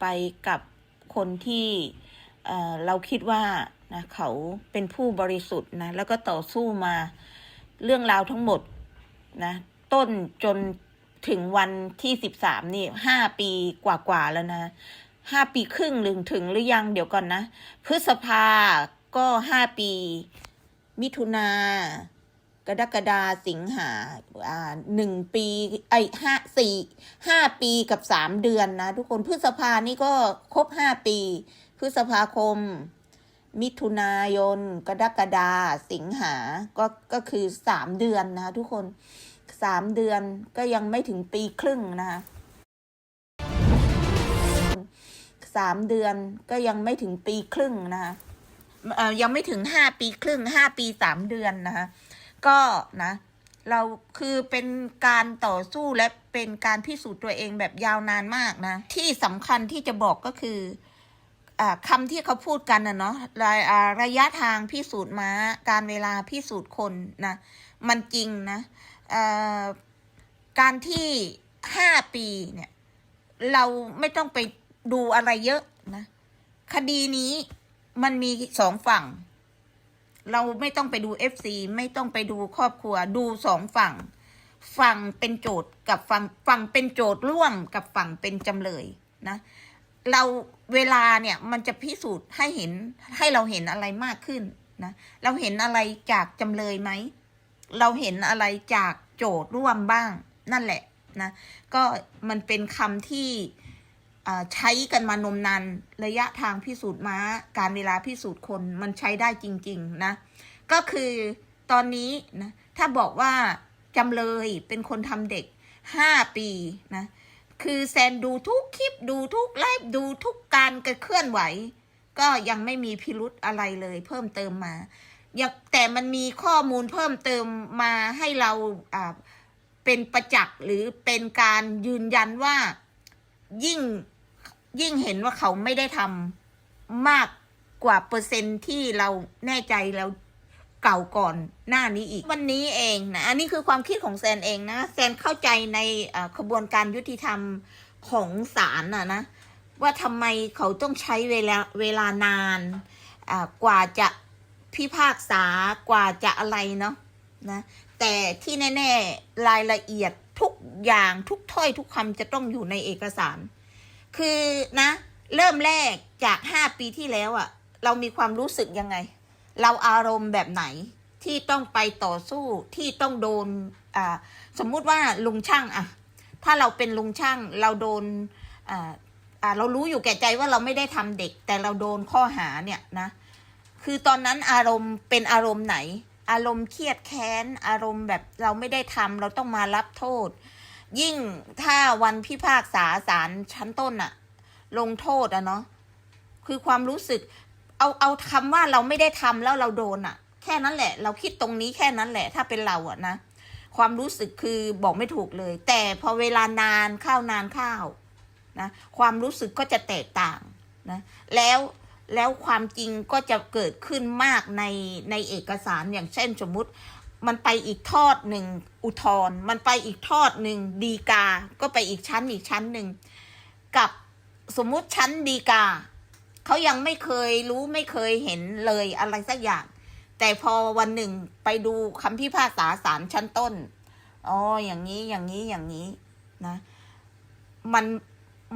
ไปกับคนที่เเราคิดว่านะเขาเป็นผู้บริสุทธิ์นะแล้วก็ต่อสู้มาเรื่องราวทั้งหมดนะต้นจนถึงวันที่สิบสามนี่ห้าปีกว่าๆแล้วนะห้าปีครึ่งหรือถึงหรือยังเดี๋ยวก่อนนะ พฤษภาก็ห้าปี มิถุนา กรกฎาสิงหาอ่าหนึ่งปีไอห้าสี่ห้าปีกับสามเดือนนะทุกคนพฤษภานี่ก็ครบห้าปี พฤษภาคม มิถุนายน กรกฎาสิงหาก็ก็คือสามเดือนนะทุกคนสามเดือนก็ยังไม่ถึงปีครึ่งนะคะสามเดือนก็ยังไม่ถึงปีครึ่งนะคะเอ่อยังไม่ถึงห้าปีครึ่งห้าปีสามเดือนนะคะ ก็นะ เราคือเป็นการต่อสู้และเป็นการพิสูจน์ตัวเองแบบยาวนานมากนะ ที่สำคัญที่จะบอกก็คืออคำที่เขาพูดกันนะเนาะระระยะทางพิสูจน์ม้า การเวลาพิสูจน์คนนะ มันจริงนะการที่ห้าปีเนี่ย เราไม่ต้องไปดูอะไรเยอะนะ คดีนี้มันมีสองฝั่ง เราไม่ต้องไปดูเอฟซีไม่ต้องไปดูครอบครัว ดูสองฝั่ง ฝั่งเป็นโจทย์กับฝั่งฝั่งเป็นโจทย์ร่วมกับฝั่งเป็นจำเลยนะ เราเวลาเนี่ยมันจะพิสูจน์ให้เห็นให้เราเห็นอะไรมากขึ้นนะเราเห็นอะไรจากจำเลยไหม เราเห็นอะไรจากโจทย์ร่วมบ้างนั่นแหละนะ ก็มันเป็นคำที่ ใช้กันมานมนานระยะทางพิสูจน์ม้า การเวลาพิสูจน์คนมันใช้ได้จริง ๆ นะ ก็คือตอนนี้นะถ้าบอกว่าจำเลยเป็นคนทำเด็กห้าปีนะคือแซนดูทุกคลิปดูทุกไลฟ์ดูทุกการกระเคลื่อนไหว ก็ยังไม่มีพิรุธอะไรเลยเพิ่มเติมมาแต่มันมีข้อมูลเพิ่มเติมมาให้เราเป็นประจักษ์หรือเป็นการยืนยันว่ายิ่ง ยิ่งเห็นว่าเขาไม่ได้ทำมากกว่าเปอร์เซ็นต์ที่เราแน่ใจแล้วเก่าก่อนหน้านี้อีก วันนี้เองนะอันนี้คือความคิดของแซนเองนะแซนเข้าใจในขบวนการยุติธรรมของศาลน่ะนะว่าทำไมเขาต้องใช้เวลาเวลานานกว่าจะพิพากษากว่าจะอะไรเนาะนะแต่ที่แน่ ๆ รายละเอียดทุกอย่างทุกถ้อยทุกคำจะต้องอยู่ในเอกสาร คือนะ เริ่มแรกจากห้าปีที่แล้วอะเรามีความรู้สึกยังไง เราอารมณ์แบบไหนที่ต้องไปต่อสู้ที่ต้องโดนอ่าสมมุติว่าลุงช่างอะถ้าเราเป็นลุงช่างเราโดนอ่าอ่าเรารู้อยู่แก่ใจว่าเราไม่ได้ทำเด็ก แต่เราโดนข้อหาเนี่ยนะ คือตอนนั้นอารมณ์เป็นอารมณ์ไหน อารมณ์เครียดแค้น อารมณ์แบบเราไม่ได้ทำเราต้องมารับโทษ ยิ่งถ้าวันพิพากษาศาลชั้นต้นอะลงโทษอะเนาะคือความรู้สึก เอาเอาคำว่าเราไม่ได้ทำแล้วเราโดนอะแค่นั้นแหละ เราคิดตรงนี้แค่นั้นแหละ ถ้าเป็นเราอะนะความรู้สึกคือบอกไม่ถูกเลย แต่พอเวลานานข้าวนานข้าวนะความรู้สึกก็จะแตกต่างนะแล้วแล้วความจริงก็จะเกิดขึ้นมากในในเอกสารอย่างเช่นสมมุติ มันไปอีกทอดหนึ่งอุทธร์มันไปอีกทอดหนึ่งดีกา ก็ไปอีกชั้นอีกชั้นหนึ่งกับสมมุติชั้นดีกาเขายังไม่เคยรู้ไม่เคยเห็นเลยอะไรสักอย่าง แต่พอวันหนึ่งไปดูคำพิพากษาศาลชั้นต้นอ๋ออย่างนี้อย่างนี้อย่างนี้นะ มัน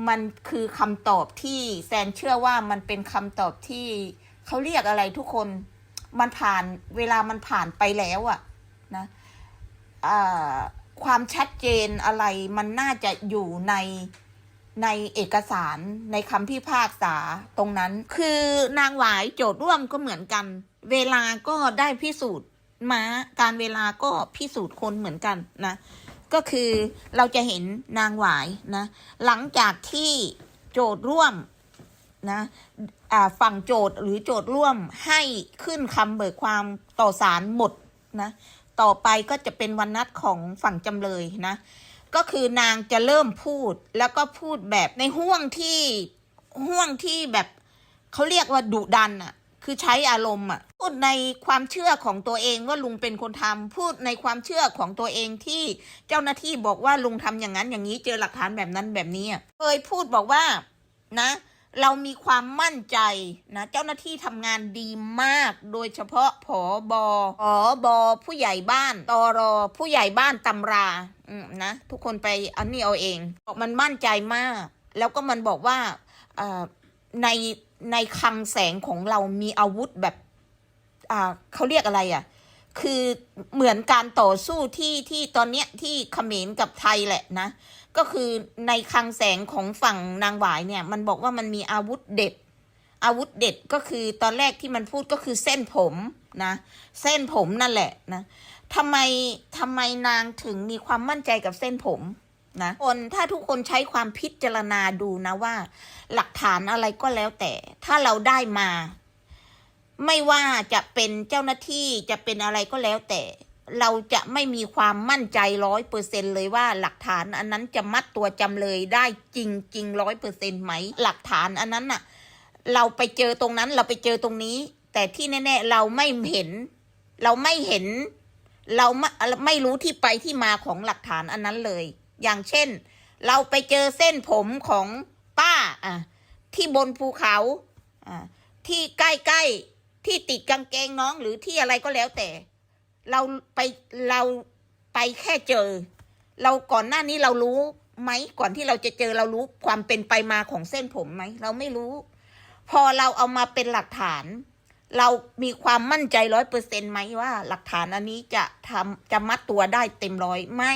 มันคือคำตอบที่แซนเชื่อว่ามันเป็นคำตอบที่เขาเรียกอะไรทุกคนมันผ่านเวลามันผ่านไปแล้วอะ นะความชัดเจนอะไรมันน่าจะอยู่ในในเอกสารในคำพิพากษาตรงนั้น คือนางหวายโจทย์ร่วมก็เหมือนกัน เวลาก็ได้พิสูจน์ม้าการเวลาก็พิสูจน์คนเหมือนกันนะ ก็คือเราจะเห็นนางหวายนะ หลังจากที่โจทย์ร่วมนะฝั่งโจทย์หรือโจทย์ร่วมให้ขึ้นคำเบิกความต่อศาลหมดนะ ต่อไปก็จะเป็นวันนัดของฝั่งจำเลยนะ ก็คือนางจะเริ่มพูดแล้วก็พูดแบบในห่วงที่ห่วงที่แบบเขาเรียกว่าดุดันอะคือใช้อารมณ์อะพูดในความเชื่อของตัวเองว่าลุงเป็นคนทำพูดในความเชื่อของตัวเองที่เจ้าหน้าที่บอกว่าลุงทำอย่างนั้นอย่างนี้เจอหลักฐานแบบนั้นแบบนี้เคยพูดบอกว่านะ เรามีความมั่นใจนะเจ้าหน้าที่ทำงานดีมาก โดยเฉพาะผอบอผอบอผู้ใหญ่บ้านตอรอผู้ใหญ่บ้านตำราอืมนะ ทุกคนไปอันนี้เอาเองบอกมันมั่นใจมาก แล้วก็มันบอกว่าในในคลังแสงของเรามีอาวุธแบบ อ่าเขาเรียกอะไรอะ คือเหมือนการต่อสู้ที่ที่ตอนเนี้ยที่เขมรกับไทยแหละนะ ก็คือในคลังแสงของฝั่งนางหวายเนี่ย มันบอกว่ามันมีอาวุธเด็ด อาวุธเด็ดก็คือตอนแรกที่มันพูดก็คือเส้นผมนะ เส้นผมนั่นแหละนะทำไมทำไมนางถึงมีความมั่นใจกับเส้นผมนะคนถ้าทุกคนใช้ความพิจารณาดูนะว่า หลักฐานอะไรก็แล้วแต่ ถ้าเราได้มา ไม่ว่าจะเป็นเจ้าหน้าที่จะเป็นอะไรก็แล้วแต่ เราจะไม่มีความมั่นใจร้อยเปอร์เซ็นเลยว่าหลักฐานอันนั้นจะมัดตัวจำเลยได้จริงจริงร้อยเปอร์เซ็นไหม หลักฐานอันนั้นน่ะ เราไปเจอตรงนั้นเราไปเจอตรงนี้ แต่ที่แน่ๆเราไม่เห็น เราไม่เห็น เราไม่ไม่รู้ที่ไปที่มาของหลักฐานอันนั้นเลย อย่างเช่น เราไปเจอเส้นผมของป้าอะที่บนภูเขาอะที่ใกล้ๆ ที่ติดกางเกงน้องหรือที่อะไรก็แล้วแต่ เราไปเราไปแค่เจอ เราก่อนหน้านี้เรารู้ไหมก่อนที่เราจะเจอเรารู้ความเป็นไปมาของเส้นผมไหมเราไม่รู้ พอเราเอามาเป็นหลักฐาน เรามีความมั่นใจร้อยเปอร์เซ็นไหมว่า หลักฐานอันนี้จะทำจะมัดตัวได้เต็มร้อยไม่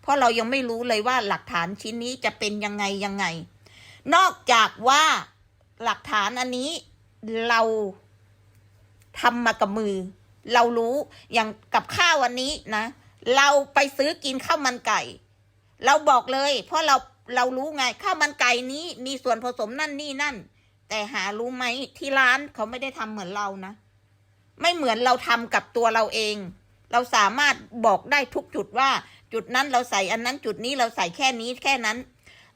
เพราะเรายังไม่รู้เลยว่าหลักฐานชิ้นนี้จะเป็นยังไงยังไง นอกจากว่าหลักฐานอันนี้เรา ทำมากับมือ เรารู้อย่างกับข้าววันนี้นะ เราไปซื้อกินข้าวมันไก่ เราบอกเลย เพราะเราเรารู้ไงข้าวมันไก่นี้มีส่วนผสมนั่นนี่นั่น แต่หารู้ไหมที่ร้านเขาไม่ได้ทำเหมือนเรานะ ไม่เหมือนเราทำกับตัวเราเอง เราสามารถบอกได้ทุกจุดว่า จุดนั้นเราใส่อันนั้นจุดนี้เราใส่แค่นี้แค่นั้น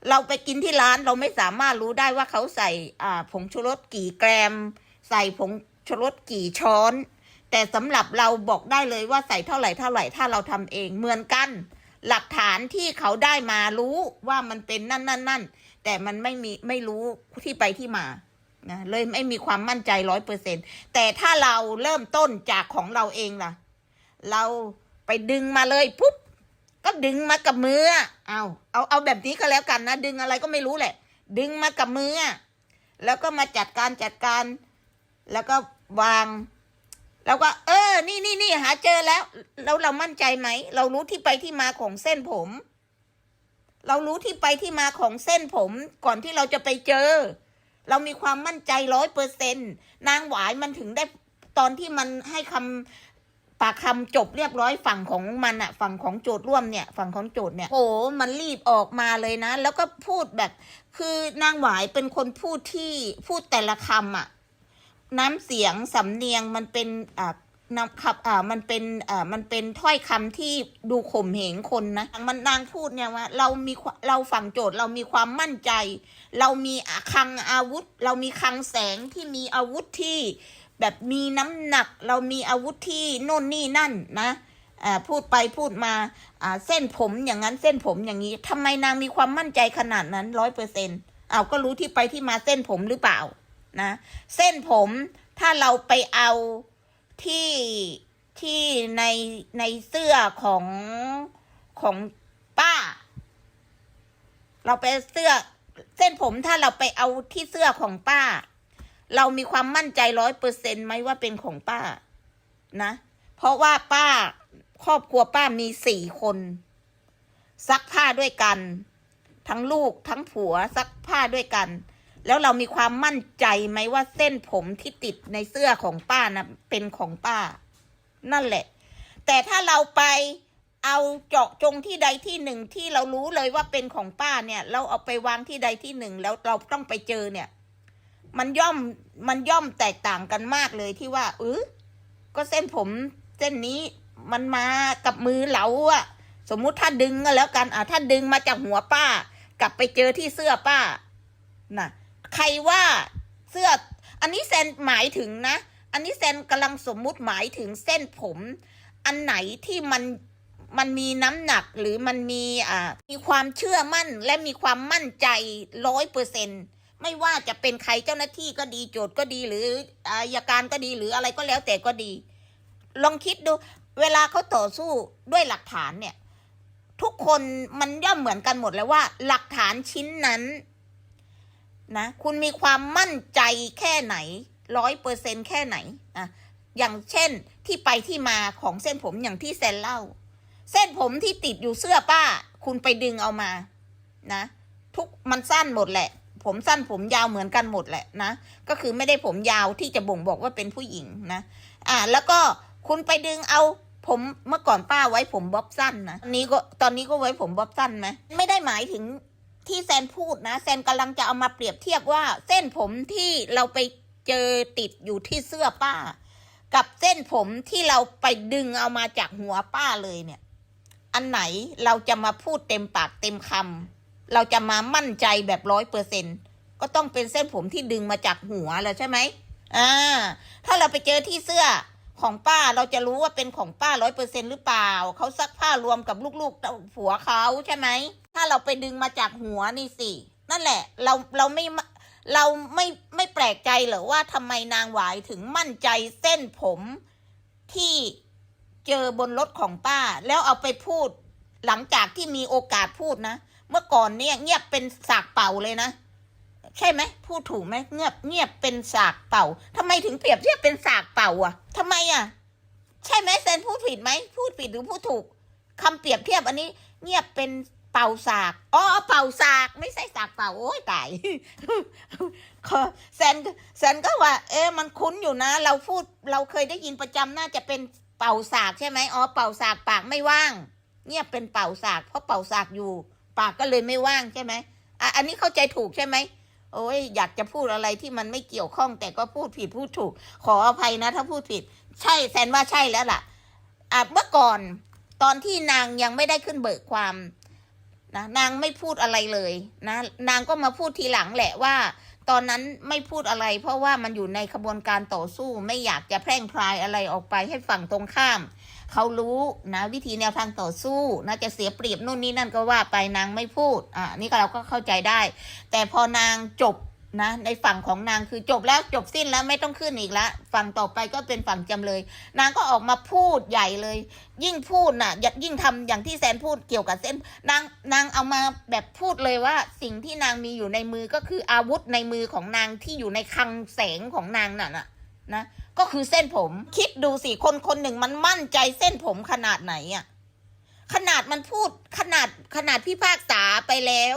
เราไปกินที่ร้านเราไม่สามารถรู้ได้ว่าเขาใส่อ่าผงชูรสกี่แกรม ใส่ผง ชูรสกี่ช้อน แต่สำหรับเราบอกได้เลยว่าใส่เท่าไหร่เท่าไหร่ถ้าเราทำเองเหมือนกัน หลักฐานที่เขาได้มารู้ว่ามันเป็นนั่นนั่นนั่นแต่มันไม่มีไม่รู้ที่ไปที่มานะเลยไม่มีความมั่นใจร้อยเปอร์เซ็นแต่ถ้าเราเริ่มต้นจากของเราเองล่ะ เราไปดึงมาเลยปุ๊บก็ดึงมากับมืออะเอาเอาเอาแบบนี้ก็แล้วกันนะ ดึงอะไรก็ไม่รู้แหละ ดึงมากับมือแล้วก็มาจัดการจัดการ แล้วก็ วาง แล้วก็ เออ นี่นี่นี่หาเจอแล้ว แล้วเรามั่นใจไหม เรารู้ที่ไปที่มาของเส้นผม เรารู้ที่ไปที่มาของเส้นผม ก่อนที่เราจะไปเจอ เรามีความมั่นใจร้อยเปอร์เซ็นนางหวายมันถึงได้ตอนที่มันให้คำปากคำจบเรียบร้อยฝั่งของมันอะฝั่งของโจทย์ร่วมเนี่ย ฝั่งของโจทย์เนี่ยโหมันรีบออกมาเลยนะ แล้วก็พูดแบบ คือนางหวายเป็นคนพูดที่พูดแต่ละคำอะ น้ำเสียงสำเนียงมันเป็นอ่านำขับอ่ามันเป็นอ่ามันเป็นถ้อยคำที่ดูข่มเหงคนนะมันนางพูดเนี่ยว่า เรามีเราฝั่งโจทย์เรามีความมั่นใจ เรามีคังอาวุธ เรามีคังแสงที่มีอาวุธที่แบบมีน้ำหนัก เรามีอาวุธที่โน่นนี่นั่นนะอ่าพูดไปพูดมาอ่าเส้นผมอย่างนั้นเส้นผมอย่างนี้ทำไมนางมีความมั่นใจขนาดนั้นร้อยเปอร์เซ็นต์เอาก็รู้ที่ไปที่มาเส้นผมหรือเปล่า นะ เส้นผมถ้าเราไปเอาที่ที่ในในเสื้อของของป้า เราไปเสื้อเส้นผมถ้าเราไปเอาที่เสื้อของป้า เรามีความมั่นใจร้อยเปอร์เซ็นไหมว่าเป็นของป้า นะ เพราะว่าป้าครอบครัวป้ามีสี่คน ซักผ้าด้วยกัน ทั้งลูกทั้งผัวซักผ้าด้วยกัน แล้วเรามีความมั่นใจไหมว่าเส้นผมที่ติดในเสื้อของป้านะเป็นของป้า นั่นแหละ แต่ถ้าเราไปเอาเจาะจงที่ใดที่หนึ่งที่เรารู้เลยว่าเป็นของป้าเนี่ย เราเอาไปวางที่ใดที่หนึ่งแล้วเราต้องไปเจอเนี่ย มันย่อมมันย่อมแตกต่างกันมากเลยที่ว่าเออก็เส้นผมเส้นนี้มันมากับมือเราอะสมมุติถ้าดึงก็แล้วกันอะถ้าดึงมาจากหัวป้ากลับไปเจอที่เสื้อป้าน่ะ ใครว่าเสื้อ อันนี้แซนหมายถึงนะ อันนี้แซนกำลังสมมุติหมายถึงเส้นผม อันไหนที่มันมันมีน้ำหนักหรือมันมีอ่ามีความเชื่อมั่นและมีความมั่นใจร้อยเปอร์เซ็นไม่ว่าจะเป็นใครเจ้าหน้าที่ก็ดีโจทย์ก็ดีหรืออายการก็ดีหรืออะไรก็แล้วแต่ก็ดี ลองคิดดู เวลาเขาต่อสู้ด้วยหลักฐานเนี่ย ทุกคนมันย่อมเหมือนกันหมดแล้วว่า หลักฐานชิ้นนั้น นะ คุณมีความมั่นใจแค่ไหนร้อยเปอร์เซ็นแค่ไหนอะอย่างเช่นที่ไปที่มาของเส้นผมอย่างที่แซนเล่า เส้นผมที่ติดอยู่เสื้อป้า คุณไปดึงเอามานะ ทุกมันสั้นหมดแหละ ผมสั้นผมยาวเหมือนกันหมดแหละนะ ก็คือไม่ได้ผมยาวที่จะบ่งบอกว่าเป็นผู้หญิงนะ อ่าแล้วก็คุณไปดึงเอาผมเมื่อก่อนป้าไว้ผมบ๊อบสั้นนะตอนนี้ก็ตอนนี้ก็ไว้ผมบ๊อบสั้นไหมไม่ได้หมายถึง ที่แซนพูดนะแซนกำลังจะเอามาเปรียบเทียบว่า เส้นผมที่เราไปเจอติดอยู่ที่เสื้อป้า กับเส้นผมที่เราไปดึงเอามาจากหัวป้าเลยเนี่ย อันไหนเราจะมาพูดเต็มปากเต็มคำเราจะมามั่นใจแบบร้อยเปอร์เซ็นก็ต้องเป็นเส้นผมที่ดึงมาจากหัวแล้วใช่ไหมอ่าถ้าเราไปเจอที่เสื้อ ของป้าเราจะรู้ว่าเป็นของป้าร้อยเปอร์เซ็นหรือเปล่า เขาซักผ้ารวมกับลูกๆผัวเขาใช่ไหม ถ้าเราไปดึงมาจากหัวนี่สิ นั่นแหละ เราเราไม่เราไม่ไม่แปลกใจเหรอว่าทำไมนางหวายถึงมั่นใจเส้นผมที่เจอบนรถของป้า แล้วเอาไปพูด หลังจากที่มีโอกาสพูดนะ เมื่อก่อนเนี่ยเงียบเป็นสากเป่าเลยนะ ใช่ไหมพูดถูกไหมเงียบเงียบเป็นสากเป่าทำไมถึงเปรียบเทียบเป็นสากเป่าอะทำไมอะ ใช่ไหมแซนพูดผิดไหมพูดผิดหรือพูดถูกคำเปรียบเทียบอันนี้ เงียบเป็นเป่าสากอ๋อเป่าสากไม่ใช่สากเป่าโอ้ยตายก็แซนแซนก็ว่า เอ๊ะมันคุ้นอยู่นะ เราพูดเราเคยได้ยินประจำน่าจะเป็นเป่าสากใช่ไหมอ๋อเป่าสากปากไม่ว่าง เงียบเป็นเป่าสาก เพราะเป่าสากอยู่ ปากก็เลยไม่ว่างใช่ไหมอะอันนี้เข้าใจถูกใช่ไหม โอ้ยอยากจะพูดอะไรที่มันไม่เกี่ยวข้อง แต่ก็พูดผิดพูดถูก ขออภัยนะ ถ้าพูดผิด ใช่แซนว่าใช่แล้วล่ะอะเมื่อก่อนตอนที่นางยังไม่ได้ขึ้นเบิกความนะนางไม่พูดอะไรเลยนะนางก็มาพูดทีหลังแหละว่า ตอนนั้นไม่พูดอะไร เพราะว่ามันอยู่ในขบวนการต่อสู้ไม่อยากจะแพร่งพรายอะไรออกไปให้ฝั่งตรงข้าม เขารู้นะวิธีแนวทางต่อสู้นะจะเสียเปรียบนู่นนี่นั่นก็ว่าไปนางไม่พูดอ่านี่ก็เราก็เข้าใจได้ แต่พอนางจบนะในฝั่งของนางคือจบแล้วจบสิ้นแล้วไม่ต้องขึ้นอีกและฝั่งต่อไปก็เป็นฝั่งจำเลย นางก็ออกมาพูดใหญ่เลย ยิ่งพูดน่ะอย่ายิ่งทำอย่างที่แซนพูดเกี่ยวกับเส้นนางนางเอามาแบบพูดเลยว่า สิ่งที่นางมีอยู่ในมือก็คืออาวุธในมือของนางที่อยู่ในคลังแสงของนางน่ะนะนะ ก็คือเส้นผม คิดดูสิคนคนหนึ่งมันมั่นใจเส้นผมขนาดไหนอะขนาดมันพูดขนาดขนาดพิพากษาไปแล้ว